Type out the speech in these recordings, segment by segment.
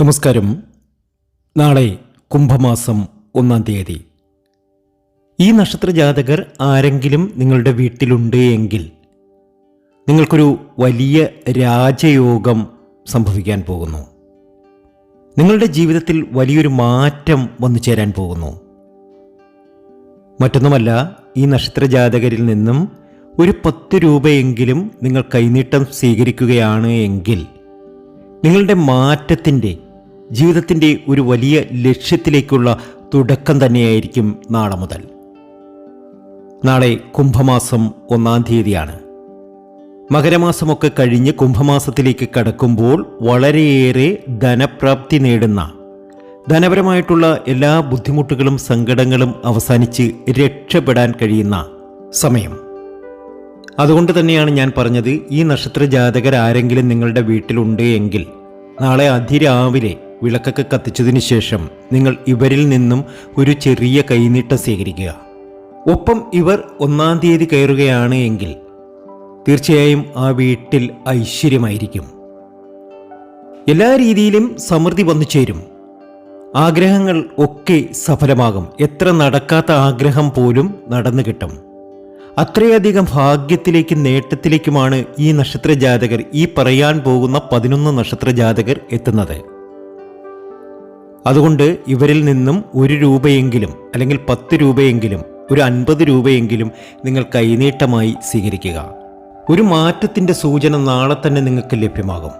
നമസ്കാരം. നാളെ കുംഭമാസം ഒന്നാം തീയതി. ഈ നക്ഷത്ര ജാതകർ ആരെങ്കിലും നിങ്ങളുടെ വീട്ടിലുണ്ട് എങ്കിൽ നിങ്ങൾക്കൊരു വലിയ രാജയോഗം സംഭവിക്കാൻ പോകുന്നു. നിങ്ങളുടെ ജീവിതത്തിൽ വലിയൊരു മാറ്റം വന്നു ചേരാൻ പോകുന്നു. മറ്റൊന്നുമല്ല ഈ നക്ഷത്ര ജാതകരിൽ നിന്നും ഒരു പത്ത് രൂപയെങ്കിലും നിങ്ങൾ കൈനീട്ടം സ്വീകരിക്കുകയാണ് എങ്കിൽ നിങ്ങളുടെ മാറ്റത്തിന്റെ ജീവിതത്തിന്റെ ഒരു വലിയ ലക്ഷ്യത്തിലേക്കുള്ള തുടക്കം തന്നെയായിരിക്കും നാളെ മുതൽ. നാളെ കുംഭമാസം ഒന്നാം തീയതിയാണ്. മകരമാസമൊക്കെ കഴിഞ്ഞ് കുംഭമാസത്തിലേക്ക് കടക്കുമ്പോൾ വളരെയേറെ ധനപ്രാപ്തി നേടുന്ന ധനപരമായിട്ടുള്ള എല്ലാ ബുദ്ധിമുട്ടുകളും സങ്കടങ്ങളും അവസാനിച്ച് രക്ഷപ്പെടാൻ കഴിയുന്ന സമയം. അതുകൊണ്ട് തന്നെയാണ് ഞാൻ പറഞ്ഞത് ഈ നക്ഷത്ര ജാതകർ ആരെങ്കിലും നിങ്ങളുടെ വീട്ടിലുണ്ട് എങ്കിൽ നാളെ അതിരാവിലെ വിളക്കൊക്കെ കത്തിച്ചതിന് ശേഷം നിങ്ങൾ ഇവരിൽ നിന്നും ഒരു ചെറിയ കൈനീട്ടം സ്വീകരിക്കുക ഒപ്പം ഇവർ ഒന്നാം തീയതി കയറുകയാണ് എങ്കിൽ തീർച്ചയായും ആ വീട്ടിൽ ഐശ്വര്യമായിരിക്കും. എല്ലാ രീതിയിലും സമൃദ്ധി വന്നു ചേരും. ആഗ്രഹങ്ങൾ ഒക്കെ സഫലമാകും. എത്ര നടക്കാത്ത ആഗ്രഹം പോലും നടന്നു കിട്ടും. അത്രയധികം ഭാഗ്യത്തിലേക്കും നേട്ടത്തിലേക്കുമാണ് ഈ നക്ഷത്ര ജാതകർ ഈ പറയാൻ പോകുന്ന പതിനൊന്ന് നക്ഷത്ര ജാതകർ എത്തുന്നത്. അതുകൊണ്ട് ഇവരിൽ നിന്നും ഒരു രൂപയെങ്കിലും അല്ലെങ്കിൽ പത്ത് രൂപയെങ്കിലും ഒരു അൻപത് രൂപയെങ്കിലും നിങ്ങൾ കൈനീട്ടമായി സ്വീകരിക്കുക. ഒരു മാറ്റത്തിന്റെ സൂചന നാളെ തന്നെ നിങ്ങൾക്ക് ലഭ്യമാകും.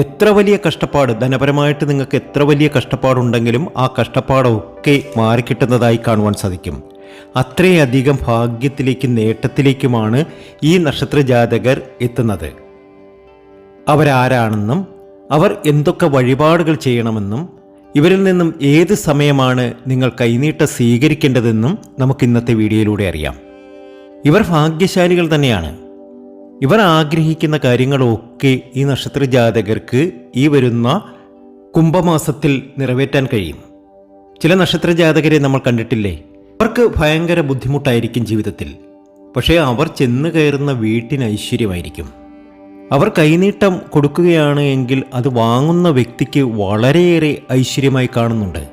എത്ര വലിയ കഷ്ടപ്പാട് ധനപരമായിട്ട് നിങ്ങൾക്ക് എത്ര വലിയ കഷ്ടപ്പാടുണ്ടെങ്കിലും ആ കഷ്ടപ്പാടൊക്കെ മാറിക്കിട്ടുന്നതായി കാണുവാൻ സാധിക്കും. അത്രയധികം ഭാഗ്യത്തിലേക്കും നേട്ടത്തിലേക്കുമാണ് ഈ നക്ഷത്ര ജാതകർ എത്തുന്നത്. അവരാരാണെന്നും അവർ എന്തൊക്കെ വഴിപാടുകൾ ചെയ്യണമെന്നും ഇവരിൽ നിന്നും ഏത് സമയമാണ് നിങ്ങൾ കൈനീട്ട സ്വീകരിക്കേണ്ടതെന്നും നമുക്ക് ഇന്നത്തെ വീഡിയോയിലൂടെ അറിയാം. ഇവർ ഭാഗ്യശാലികൾ തന്നെയാണ്. ഇവർ ആഗ്രഹിക്കുന്ന കാര്യങ്ങളൊക്കെ ഈ നക്ഷത്ര ജാതകർക്ക് ഈ വരുന്ന കുംഭമാസത്തിൽ നിറവേറ്റാൻ കഴിയും. ചില നക്ഷത്ര ജാതകരെ നമ്മൾ കണ്ടിട്ടില്ലേ? അവർക്ക് ഭയങ്കര ബുദ്ധിമുട്ടായിരിക്കും ജീവിതത്തിൽ. പക്ഷേ അവർ ചെന്ന് കയറുന്ന വീട്ടിന് ഐശ്വര്യമായിരിക്കും. അവർ കൈനീട്ടം കൊടുക്കുകയാണ് എങ്കിൽ അത് വാങ്ങുന്ന വ്യക്തിക്ക് വളരെയേറെ ഐശ്വര്യമായി കാണുന്നുണ്ട്.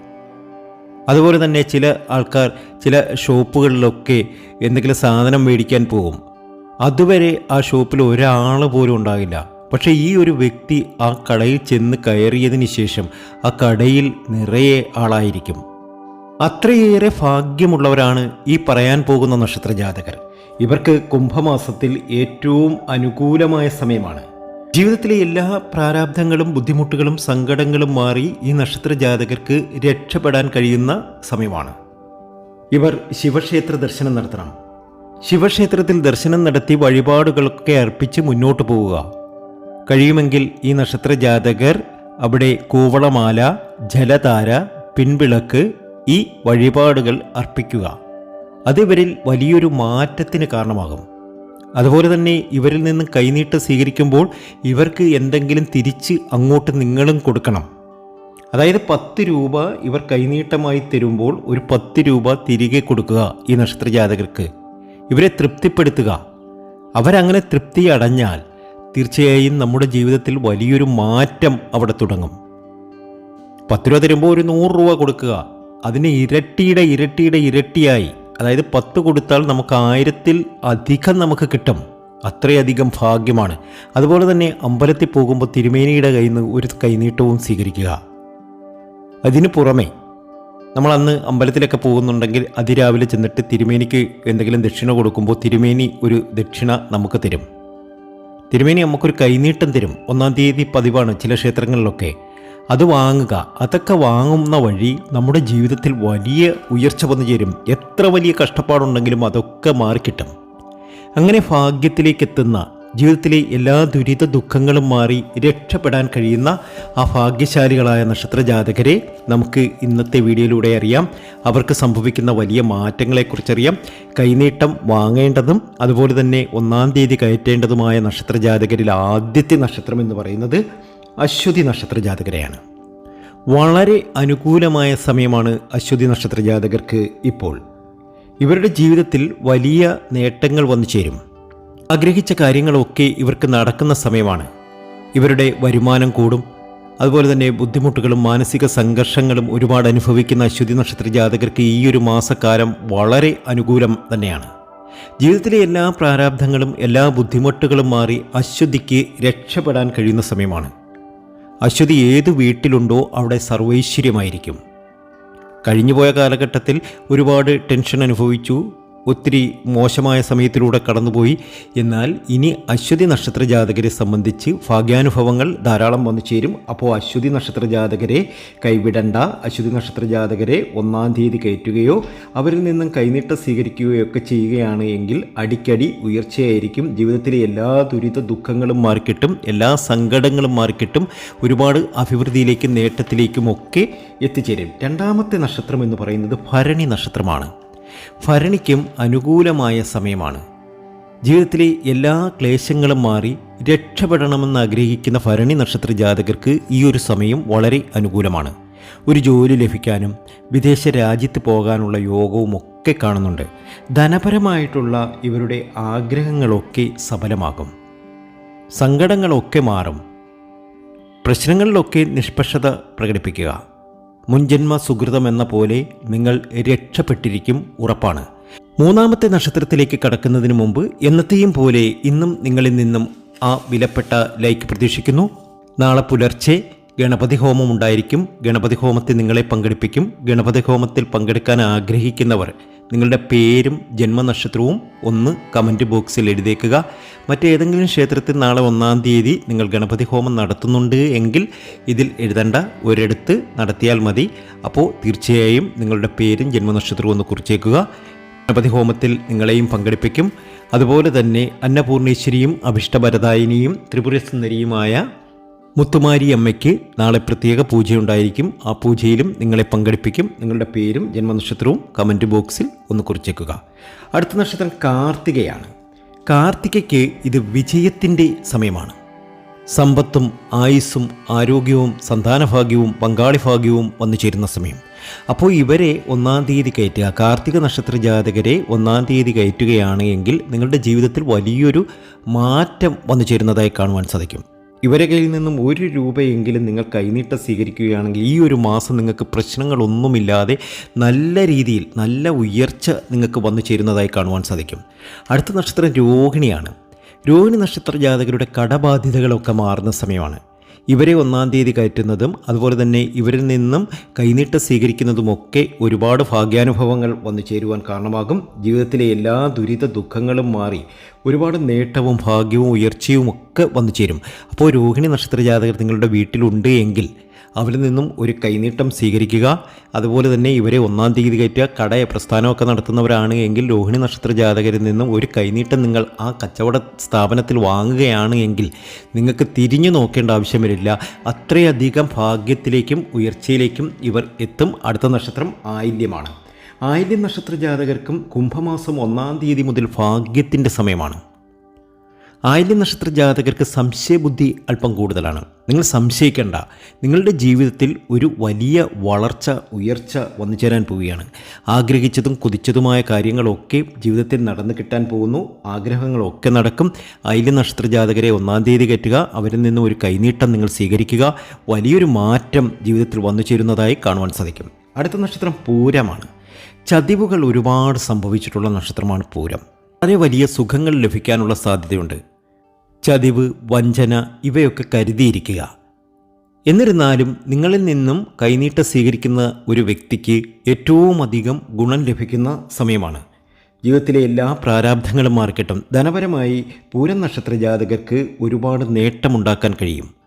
അതുപോലെ തന്നെ ചില ആൾക്കാർ ചില ഷോപ്പുകളിലൊക്കെ എന്തെങ്കിലും സാധനം മേടിക്കാൻ പോകും. അതുവരെ ആ ഷോപ്പിൽ ഒരാൾ പോലും ഉണ്ടാകില്ല പക്ഷേ ഈ ഒരു വ്യക്തി ആ കടയിൽ ചെന്ന് കയറിയതിന് ശേഷം ആ കടയിൽ നിറയെ ആളായിരിക്കും. അത്രയേറെ ഭാഗ്യമുള്ളവരാണ് ഈ പറയാൻ പോകുന്ന നക്ഷത്ര ജാതകർ ഇവർക്ക് കുംഭമാസത്തിൽ ഏറ്റവും അനുകൂലമായ സമയമാണ്. ജീവിതത്തിലെ എല്ലാ പ്രാരാബ്ധങ്ങളും ബുദ്ധിമുട്ടുകളും സങ്കടങ്ങളും മാറി ഈ നക്ഷത്ര ജാതകർക്ക് രക്ഷപ്പെടാൻ കഴിയുന്ന സമയമാണ്. ഇവർ ശിവക്ഷേത്ര ദർശനം നടത്തണം. ശിവക്ഷേത്രത്തിൽ ദർശനം നടത്തി വഴിപാടുകളൊക്കെ അർപ്പിച്ച് മുന്നോട്ട് പോവുക. കഴിയുമെങ്കിൽ ഈ നക്ഷത്ര ജാതകർ അവിടെ കൂവളമാല ജലധാര പിൻവിളക്ക് ഈ വഴിപാടുകൾ അർപ്പിക്കുക. അത് ഇവരിൽ വലിയൊരു മാറ്റത്തിന് കാരണമാകും. അതുപോലെ തന്നെ ഇവരിൽ നിന്നും കൈനീട്ട് സ്വീകരിക്കുമ്പോൾ ഇവർക്ക് എന്തെങ്കിലും തിരിച്ച് അങ്ങോട്ട് നിങ്ങളും കൊടുക്കണം. അതായത് പത്ത് രൂപ ഇവർ കൈനീട്ടമായി തരുമ്പോൾ ഒരു പത്ത് രൂപ തിരികെ കൊടുക്കുക ഈ നക്ഷത്ര ജാതകർക്ക് ഇവരെ തൃപ്തിപ്പെടുത്തുക. അവരങ്ങനെ തൃപ്തി അടഞ്ഞാൽ തീർച്ചയായും നമ്മുടെ ജീവിതത്തിൽ വലിയൊരു മാറ്റം അവിടെ തുടങ്ങും. പത്ത് രൂപ തരുമ്പോൾ ഒരു നൂറ് രൂപ കൊടുക്കുക. അതിന് ഇരട്ടിയുടെ ഇരട്ടിയുടെ ഇരട്ടിയായി. അതായത് പത്ത് കൊടുത്താൽ നമുക്ക് ആയിരത്തിൽ അധികം നമുക്ക് കിട്ടും. അത്രയധികം ഭാഗ്യമാണ്. അതുപോലെ തന്നെ അമ്പലത്തിൽ പോകുമ്പോൾ തിരുമേനിയുടെ കയ്യിൽ നിന്ന് ഒരു കൈനീട്ടവും സ്വീകരിക്കുക. അതിന് പുറമെ നമ്മൾ അന്ന് അമ്പലത്തിലൊക്കെ പോകുന്നുണ്ടെങ്കിൽ അതിരാവിലെ ചെന്നിട്ട് തിരുമേനിക്ക് എന്തെങ്കിലും ദക്ഷിണ കൊടുക്കുമ്പോൾ തിരുമേനി ഒരു ദക്ഷിണ നമുക്ക് തരും. തിരുമേനി നമുക്കൊരു കൈനീട്ടം തരും. ഒന്നാം തീയതി പതിവാണ് ചില ക്ഷേത്രങ്ങളിലൊക്കെ. അത് വാങ്ങുക. അതൊക്കെ വാങ്ങുന്ന വഴി നമ്മുടെ ജീവിതത്തിൽ വലിയ ഉയർച്ച വന്നു ചേരും. എത്ര വലിയ കഷ്ടപ്പാടുണ്ടെങ്കിലും അതൊക്കെ മാറിക്കിട്ടും. അങ്ങനെ ഭാഗ്യത്തിലേക്ക് എത്തുന്ന ജീവിതത്തിലെ എല്ലാ ദുരിത ദുഃഖങ്ങളും മാറി രക്ഷപ്പെടാൻ കഴിയുന്ന ആ ഭാഗ്യശാലികളായ നക്ഷത്ര ജാതകരെ നമുക്ക് ഇന്നത്തെ വീഡിയോയിലൂടെ അറിയാം. അവർക്ക് സംഭവിക്കുന്ന വലിയ മാറ്റങ്ങളെക്കുറിച്ചറിയാം. കൈനീട്ടം വാങ്ങേണ്ടതും അതുപോലെ തന്നെ ഒന്നാം തീയതി കയറ്റേണ്ടതുമായ നക്ഷത്ര ജാതകരിൽ ആദ്യത്തെ നക്ഷത്രം എന്ന് പറയുന്നത് അശ്വതി നക്ഷത്ര ജാതകരെയാണ് വളരെ അനുകൂലമായ സമയമാണ് അശ്വതി നക്ഷത്ര ജാതകർക്ക് ഇപ്പോൾ. ഇവരുടെ ജീവിതത്തിൽ വലിയ നേട്ടങ്ങൾ വന്നു ചേരും. ആഗ്രഹിച്ച കാര്യങ്ങളൊക്കെ ഇവർക്ക് നടക്കുന്ന സമയമാണ്. ഇവരുടെ വരുമാനം കൂടും. അതുപോലെ തന്നെ ബുദ്ധിമുട്ടുകളും മാനസിക സംഘർഷങ്ങളും ഒരുപാട് അനുഭവിക്കുന്ന അശ്വതി നക്ഷത്ര ജാതകർക്ക് ഈ ഒരു മാസക്കാലം വളരെ അനുകൂലം തന്നെയാണ്. ജീവിതത്തിലെ എല്ലാ പ്രാരാബ്ധങ്ങളും എല്ലാ ബുദ്ധിമുട്ടുകളും മാറി അശ്വതിക്ക് രക്ഷപ്പെടാൻ കഴിയുന്ന സമയമാണ്. അശ്വതി ഏത് വീട്ടിലുണ്ടോ അവിടെ സർവൈശ്വര്യമായിരിക്കും. കഴിഞ്ഞുപോയ കാലഘട്ടത്തിൽ ഒരുപാട് ടെൻഷൻ അനുഭവിച്ചു. ഒത്തിരി മോശമായ സമയത്തിലൂടെ കടന്നുപോയി. എന്നാൽ ഇനി അശ്വതി നക്ഷത്ര ജാതകരെ സംബന്ധിച്ച് ഭാഗ്യാനുഭവങ്ങൾ ധാരാളം വന്നു ചേരും. അപ്പോൾ അശ്വതി നക്ഷത്ര ജാതകരെ കൈവിടണ്ട. അശ്വതി നക്ഷത്ര ജാതകരെ ഒന്നാം തീയതി കയറ്റുകയോ അവരിൽ നിന്നും കൈനീട്ടം സ്വീകരിക്കുകയോ ഒക്കെ ചെയ്യുകയാണ് എങ്കിൽ അടിക്കടി ഉയർച്ചയായിരിക്കും. ജീവിതത്തിലെ എല്ലാ ദുരിത ദുഃഖങ്ങളും മാറിക്കിട്ടും. എല്ലാ സങ്കടങ്ങളും മാറിക്കിട്ടും. ഒരുപാട് അഭിവൃദ്ധിയിലേക്കും നേട്ടത്തിലേക്കും ഒക്കെ എത്തിച്ചേരും. രണ്ടാമത്തെ നക്ഷത്രം എന്ന് പറയുന്നത് ഭരണി നക്ഷത്രമാണ്. ഭരണിക്കും അനുകൂലമായ സമയമാണ്. ജീവിതത്തിലെ എല്ലാ ക്ലേശങ്ങളും മാറി രക്ഷപ്പെടണമെന്ന് ആഗ്രഹിക്കുന്ന ഭരണി നക്ഷത്ര ജാതകർക്ക് ഈ ഒരു സമയം വളരെ അനുകൂലമാണ്. ഒരു ജോലി ലഭിക്കാനും വിദേശ രാജ്യത്ത് പോകാനുള്ള യോഗവും ഒക്കെ കാണുന്നുണ്ട്. ധനപരമായിട്ടുള്ള ഇവരുടെ ആഗ്രഹങ്ങളൊക്കെ സഫലമാകും. സങ്കടങ്ങളൊക്കെ മാറും. പ്രശ്നങ്ങളിലൊക്കെ നിഷ്പക്ഷത പ്രകടിപ്പിക്കുക. മുൻജന്മ സുഹൃതം എന്ന പോലെ നിങ്ങൾ രക്ഷപ്പെട്ടിരിക്കും ഉറപ്പാണ്. മൂന്നാമത്തെ നക്ഷത്രത്തിലേക്ക് കടക്കുന്നതിന് മുമ്പ് എന്നത്തെയും പോലെ ഇന്നും നിങ്ങളിൽ നിന്നും ആ വിലപ്പെട്ട ലൈക്ക് പ്രതീക്ഷിക്കുന്നു. നാളെ പുലർച്ചെ ഗണപതി ഹോമം ഉണ്ടായിരിക്കും. ഗണപതി ഹോമത്തിൽ നിങ്ങളെ പങ്കെടുപ്പിക്കും. ഗണപതി ഹോമത്തിൽ പങ്കെടുക്കാൻ ആഗ്രഹിക്കുന്നവർ നിങ്ങളുടെ പേരും ജന്മനക്ഷത്രവും ഒന്ന് കമന്റ് ബോക്സിൽ എഴുതേക്കുക മറ്റേതെങ്കിലും ക്ഷേത്രത്തിൽ നാളെ ഒന്നാം തീയതി നിങ്ങൾ ഗണപതി ഹോമം നടത്തുന്നുണ്ട് എങ്കിൽ ഇതിൽ എഴുതേണ്ട ഒരിടത്ത് നടത്തിയാൽ മതി. അപ്പോൾ തീർച്ചയായും നിങ്ങളുടെ പേരും ജന്മനക്ഷത്രവും ഒന്ന് കുറിച്ചേക്കുക. ഗണപതി ഹോമത്തിൽ നിങ്ങളെയും പങ്കെടുപ്പിക്കും. അതുപോലെ തന്നെ അന്നപൂർണേശ്വരിയും അഭിഷ്ടഭരദായിനിയും ത്രിപുരസുന്ദരിയുമായ മുത്തുമാരി അമ്മയ്ക്ക് നാളെ പ്രത്യേക പൂജയുണ്ടായിരിക്കും. ആ പൂജയിലും നിങ്ങളെ പങ്കെടുപ്പിക്കും. നിങ്ങളുടെ പേരും ജന്മനക്ഷത്രവും കമന്റ് ബോക്സിൽ ഒന്ന് കുറിച്ചേക്കുക. അടുത്ത നക്ഷത്രം കാർത്തികയാണ്. കാർത്തികയ്ക്ക് ഇത് വിജയത്തിന്റെ സമയമാണ്. സമ്പത്തും ആയുസ്സും ആരോഗ്യവും സന്താനഭാഗ്യവും പങ്കാളിഭാഗ്യവും വന്നു ചേരുന്ന സമയം. അപ്പോൾ ഇവരെ ഒന്നാം തീയതി കയറ്റുക. കാർത്തിക നക്ഷത്ര ജാതകരെ ഒന്നാം തീയതി കയറ്റുകയാണ് എങ്കിൽ നിങ്ങളുടെ ജീവിതത്തിൽ വലിയൊരു മാറ്റം വന്നു ചേരുന്നതായി കാണുവാൻ സാധിക്കും. ഇവരെ കയ്യിൽ നിന്നും ഒരു രൂപയെങ്കിലും നിങ്ങൾ കൈനീട്ടം സ്വീകരിക്കുകയാണെങ്കിൽ ഈ ഒരു മാസം നിങ്ങൾക്ക് പ്രശ്നങ്ങളൊന്നുമില്ലാതെ നല്ല രീതിയിൽ നല്ല ഉയർച്ച നിങ്ങൾക്ക് വന്നു ചേരുന്നതായി കാണുവാൻ സാധിക്കും. അടുത്ത നക്ഷത്രം രോഹിണിയാണ്. രോഹിണി നക്ഷത്ര ജാതകരുടെ കടബാധ്യതകളൊക്കെ മാറുന്ന സമയമാണ്. ഇവരെ ഒന്നാം തീയതി കയറ്റുന്നതും അതുപോലെ തന്നെ ഇവരിൽ നിന്നും കൈനീട്ടം സ്വീകരിക്കുന്നതുമൊക്കെ ഒരുപാട് ഭാഗ്യാനുഭവങ്ങൾ വന്നു ചേരുവാൻ കാരണമാകും. ജീവിതത്തിലെ എല്ലാ ദുരിത ദുഃഖങ്ങളും മാറി ഒരുപാട് നേട്ടവും ഭാഗ്യവും ഉയർച്ചയും ഒക്കെ വന്നു ചേരും. അപ്പോൾ രോഹിണി നക്ഷത്ര ജാതകർ നിങ്ങളുടെ വീട്ടിലുണ്ട് എങ്കിൽ അവരിൽ നിന്നും ഒരു കൈനീട്ടം സ്വീകരിക്കുക. അതുപോലെ തന്നെ ഇവരെ ഒന്നാം തീയതി കയറ്റുക. കട പ്രസ്ഥാനമൊക്കെ നടത്തുന്നവരാണ് എങ്കിൽ രോഹിണി നക്ഷത്ര ജാതകരിൽ നിന്നും ഒരു കൈനീട്ടം നിങ്ങൾ ആ കച്ചവട സ്ഥാപനത്തിൽ വാങ്ങുകയാണ് എങ്കിൽ നിങ്ങൾക്ക് തിരിഞ്ഞു നോക്കേണ്ട ആവശ്യം വരില്ല. അത്രയധികം ഭാഗ്യത്തിലേക്കും ഉയർച്ചയിലേക്കും ഇവർ എത്തും. അടുത്ത നക്ഷത്രം ആയില്യമാണ്. ആയില്യം നക്ഷത്ര ജാതകർക്കും കുംഭമാസം ഒന്നാം തീയതി മുതൽ ഭാഗ്യത്തിന്റെ സമയമാണ്. ആയില്യം നക്ഷത്ര ജാതകർക്ക് സംശയബുദ്ധി അല്പം കൂടുതലാണ്. നിങ്ങൾ സംശയിക്കേണ്ട. നിങ്ങളുടെ ജീവിതത്തിൽ ഒരു വലിയ വളർച്ച ഉയർച്ച വന്നു ചേരാൻ പോവുകയാണ്. ആഗ്രഹിച്ചതും കുതിച്ചതുമായ കാര്യങ്ങളൊക്കെ ജീവിതത്തിൽ നടന്നു കിട്ടാൻ പോകുന്നു. ആഗ്രഹങ്ങളൊക്കെ നടക്കും. ആയില്യം നക്ഷത്ര ജാതകരെ ഒന്നാം തീയതി കയറ്റുക. അവരിൽ നിന്ന് ഒരു കൈനീട്ടം നിങ്ങൾ സ്വീകരിക്കുക. വലിയൊരു മാറ്റം ജീവിതത്തിൽ വന്നു ചേരുന്നതായി കാണുവാൻ സാധിക്കും. അടുത്ത നക്ഷത്രം പൂരമാണ്. ചതിവുകൾ ഒരുപാട് സംഭവിച്ചിട്ടുള്ള നക്ഷത്രമാണ് പൂരം. വളരെ വലിയ സുഖങ്ങൾ ലഭിക്കാനുള്ള സാധ്യതയുണ്ട്. ചതിവ് വഞ്ചന ഇവയൊക്കെ കരുതിയിരിക്കുക. എന്നിരുന്നാലും നിങ്ങളിൽ നിന്നും കൈനീട്ടം സ്വീകരിക്കുന്ന ഒരു വ്യക്തിക്ക് ഏറ്റവും അധികം ഗുണം ലഭിക്കുന്ന സമയമാണ്. ജീവിതത്തിലെ എല്ലാ പ്രാരാബ്ധങ്ങളും മാറിക്കിട്ടും. ധനപരമായി പൂരം നക്ഷത്ര ജാതകർക്ക് ഒരുപാട് നേട്ടമുണ്ടാക്കാൻ കഴിയും.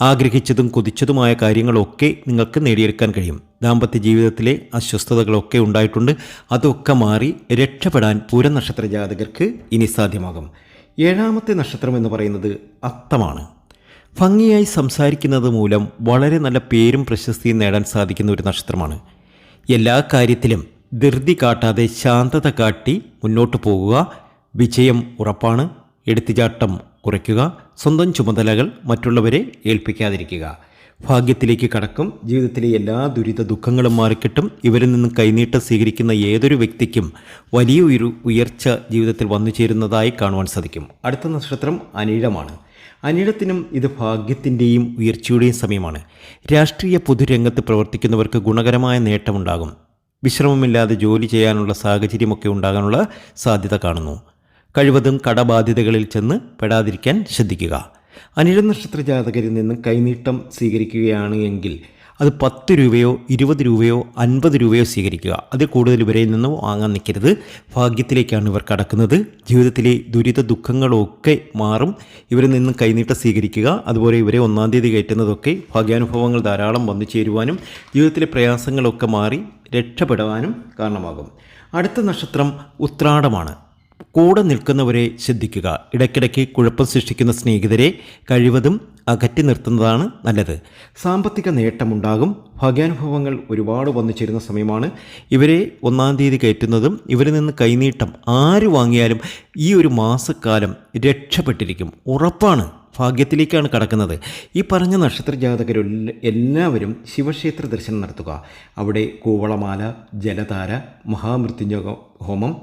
ആഗ്രഹിച്ചതും കൊതിച്ചതുമായ കാര്യങ്ങളൊക്കെ നിങ്ങൾക്ക് നേടിയെടുക്കാൻ കഴിയും. ദാമ്പത്യ ജീവിതത്തിലെ അസ്വസ്ഥതകളൊക്കെ ഉണ്ടായിട്ടുണ്ട്. അതൊക്കെ മാറി രക്ഷപ്പെടാൻ പൂരം നക്ഷത്ര ജാതകർക്ക് ഇനി സാധ്യമാകും. ഏഴാമത്തെ നക്ഷത്രം എന്ന് പറയുന്നത് അത്തമാണ്. ഭംഗിയായി സംസാരിക്കുന്നത് മൂലം വളരെ നല്ല പേരും പ്രശസ്തിയും നേടാൻ സാധിക്കുന്ന ഒരു നക്ഷത്രമാണ്. എല്ലാ കാര്യത്തിലും ധൃതി കാട്ടാതെ ശാന്തത കാട്ടി മുന്നോട്ട് പോകുക വിജയം ഉറപ്പാണ് എടുത്തുചാട്ടം കുറയ്ക്കുക സ്വന്തം ചുമതലകൾ മറ്റുള്ളവരെ ഏൽപ്പിക്കാതിരിക്കുക. ഭാഗ്യത്തിലേക്ക് കടക്കും. ജീവിതത്തിലെ എല്ലാ ദുരിത ദുഃഖങ്ങളും മാറിക്കിട്ടും. ഇവരിൽ നിന്നും കൈനീട്ടം സ്വീകരിക്കുന്ന ഏതൊരു വ്യക്തിക്കും വലിയ ഒരു ഉയർച്ച ജീവിതത്തിൽ വന്നു ചേരുന്നതായി കാണുവാൻ സാധിക്കും. അടുത്ത നക്ഷത്രം അനിഴമാണ്. അനിഴത്തിനും ഇത് ഭാഗ്യത്തിന്റെയും ഉയർച്ചയുടെയും സമയമാണ്. രാഷ്ട്രീയ പൊതുരംഗത്ത് പ്രവർത്തിക്കുന്നവർക്ക് ഗുണകരമായ നേട്ടമുണ്ടാകും. വിശ്രമമില്ലാതെ ജോലി ചെയ്യാനുള്ള സാഹചര്യമൊക്കെ ഉണ്ടാകാനുള്ള സാധ്യത കാണുന്നു. കഴിവതും കടബാധ്യതകളിൽ ചെന്ന് പെടാതിരിക്കാൻ ശ്രദ്ധിക്കുക. അനിഴ നക്ഷത്ര ജാതകരിൽ നിന്നും കൈനീട്ടം സ്വീകരിക്കുകയാണ് എങ്കിൽ അത് പത്ത് രൂപയോ ഇരുപത് രൂപയോ അൻപത് രൂപയോ സ്വീകരിക്കുക. അതിൽ കൂടുതൽ ഇവരിൽ നിന്നും വാങ്ങാൻ നിൽക്കരുത്. ഭാഗ്യത്തിലേക്കാണ് ഇവർ കടക്കുന്നത്. ജീവിതത്തിലെ ദുരിത ദുഃഖങ്ങളൊക്കെ മാറും. ഇവരിൽ നിന്നും കൈനീട്ടം സ്വീകരിക്കുക. അതുപോലെ ഇവരെ ഒന്നാം തീയതി കയറ്റുന്നതൊക്കെ ഭാഗ്യാനുഭവങ്ങൾ ധാരാളം വന്നു ചേരുവാനും ജീവിതത്തിലെ പ്രയാസങ്ങളൊക്കെ മാറി രക്ഷപ്പെടുവാനും കാരണമാകും. അടുത്ത നക്ഷത്രം ഉത്രാടമാണ്. കൂടെ നിൽക്കുന്നവരെ ശ്രദ്ധിക്കുക. ഇടയ്ക്കിടയ്ക്ക് കുഴപ്പം സൃഷ്ടിക്കുന്ന സ്നേഹിതരെ കഴിവതും അകറ്റി നിർത്തുന്നതാണ് നല്ലത്. സാമ്പത്തിക നേട്ടമുണ്ടാകും. ഭാഗ്യാനുഭവങ്ങൾ ഒരുപാട് വന്നു ചേരുന്ന സമയമാണ്. ഇവരെ ഒന്നാം തീയതി കയറ്റുന്നതും ഇവരിൽ നിന്ന് കൈനീട്ടം ആര് വാങ്ങിയാലും ഈ ഒരു മാസക്കാലം രക്ഷപ്പെട്ടിരിക്കും. ഉറപ്പാണ്. ഭാഗ്യത്തിലേക്കാണ് കടക്കുന്നത്. ഈ പറഞ്ഞ നക്ഷത്ര ജാതകർ എല്ലാവരും ശിവക്ഷേത്ര ദർശനം നടത്തുക. അവിടെ കൂവളമാല ജലധാര മഹാമൃത്യുഞ്ജ ഹോമം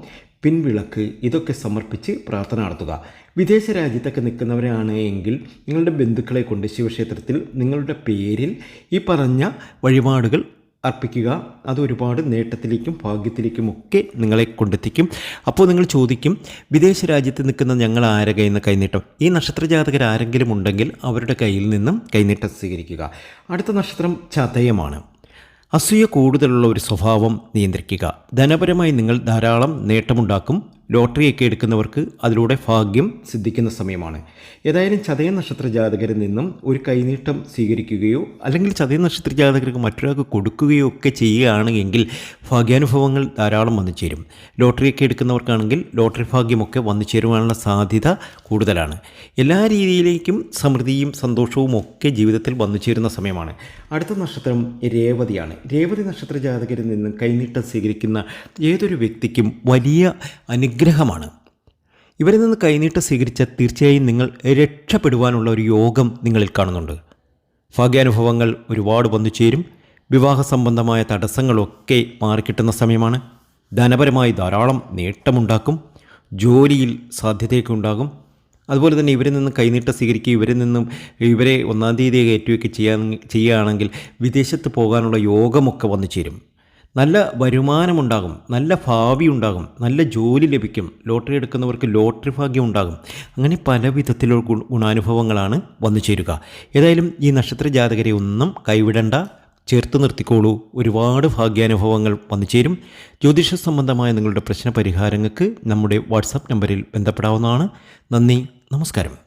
പിൻവിളക്ക് ഇതൊക്കെ സമർപ്പിച്ച് പ്രാർത്ഥന നടത്തുക. വിദേശ രാജ്യത്തൊക്കെ നിൽക്കുന്നവരാണ് എങ്കിൽ നിങ്ങളുടെ ബന്ധുക്കളെ കൊണ്ട് ശിവക്ഷേത്രത്തിൽ നിങ്ങളുടെ പേരിൽ ഈ പറഞ്ഞ വഴിപാടുകൾ അർപ്പിക്കുക. അത് ഒരുപാട് നേട്ടത്തിലേക്കും ഭാഗ്യത്തിലേക്കും ഒക്കെ നിങ്ങളെ കൊണ്ടെത്തിക്കും. അപ്പോൾ നിങ്ങൾ ചോദിക്കും വിദേശ രാജ്യത്ത് നിൽക്കുന്ന ഞങ്ങൾ ആരെ കയ്യിൽ നിന്ന് കൈനീട്ടം. ഈ നക്ഷത്ര ജാതകർ ആരെങ്കിലും ഉണ്ടെങ്കിൽ അവരുടെ കയ്യിൽ നിന്നും കൈനീട്ടം സ്വീകരിക്കുക. അടുത്ത നക്ഷത്രം ചതയമാണ്. അസൂയ കൂടുതലുള്ള ഒരു സ്വഭാവം നിയന്ത്രിക്കുക. ധനപരമായി നിങ്ങൾ ധാരാളം നേട്ടമുണ്ടാക്കും. ലോട്ടറിയൊക്കെ എടുക്കുന്നവർക്ക് അതിലൂടെ ഭാഗ്യം സിദ്ധിക്കുന്ന സമയമാണ്. ഏതായാലും ചതയ നക്ഷത്ര ജാതകരിൽ നിന്നും ഒരു കൈനീട്ടം സ്വീകരിക്കുകയോ അല്ലെങ്കിൽ ചതയ നക്ഷത്ര ജാതകർക്ക് മറ്റൊരാൾക്ക് കൊടുക്കുകയോ ഒക്കെ ചെയ്യുകയാണെങ്കിൽ ഭാഗ്യാനുഭവങ്ങൾ ധാരാളം വന്നു ചേരും. ലോട്ടറിയൊക്കെ എടുക്കുന്നവർക്കാണെങ്കിൽ ലോട്ടറി ഭാഗ്യമൊക്കെ വന്നു ചേരുവാനുള്ള സാധ്യത കൂടുതലാണ്. എല്ലാ രീതിയിലേക്കും സമൃദ്ധിയും സന്തോഷവും ഒക്കെ ജീവിതത്തിൽ വന്നു ചേരുന്ന സമയമാണ്. അടുത്ത നക്ഷത്രം രേവതിയാണ്. രേവതി നക്ഷത്ര ജാതകരിൽ നിന്നും കൈനീട്ടം സ്വീകരിക്കുന്ന ഏതൊരു വ്യക്തിക്കും വലിയ അനുഗ്രഹമാണ് ഇവരിൽ നിന്ന് കൈനീട്ടം സ്വീകരിച്ച തീർച്ചയായും നിങ്ങൾ രക്ഷപ്പെടുവാനുള്ള ഒരു യോഗം നിങ്ങളിൽ കാണുന്നുണ്ട്. ഭാഗ്യാനുഭവങ്ങൾ ഒരുപാട് വന്നു ചേരും. വിവാഹ സംബന്ധമായ തടസ്സങ്ങളൊക്കെ മാറിക്കിട്ടുന്ന സമയമാണ്. ധനപരമായി ധാരാളം നേട്ടമുണ്ടാക്കും. ജോലിയിൽ സാധ്യതയൊക്കെ ഉണ്ടാകും. അതുപോലെ തന്നെ ഇവരിൽ നിന്ന് കൈനീട്ടം സ്വീകരിക്കുക ഇവരിൽ നിന്നും ഇവരെ ഒന്നാം തീയതി കയറ്റുകയൊക്കെ ചെയ്യാൻ ചെയ്യുകയാണെങ്കിൽ വിദേശത്ത് പോകാനുള്ള യോഗമൊക്കെ വന്നു ചേരും. നല്ല വരുമാനമുണ്ടാകും നല്ല ഭാവി ഉണ്ടാകും നല്ല ജോലി ലഭിക്കും ലോട്ടറി എടുക്കുന്നവർക്ക് ലോട്ടറി ഭാഗ്യം ഉണ്ടാകും. അങ്ങനെ പല വിധത്തിലുള്ള ഗുണാനുഭവങ്ങളാണ് വന്നു ചേരുക. ഏതായാലും ഈ നക്ഷത്ര ജാതകരെ ഒന്നും കൈവിടേണ്ട. ചേർത്ത് നിർത്തിക്കോളൂ. ഒരുപാട് ഭാഗ്യാനുഭവങ്ങൾ വന്നു ചേരും. ജ്യോതിഷ സംബന്ധമായ നിങ്ങളുടെ പ്രശ്ന പരിഹാരങ്ങൾക്ക് നമ്മുടെ വാട്സാപ്പ് നമ്പറിൽ ബന്ധപ്പെടാവുന്നതാണ്. നന്ദി നമസ്കാരം.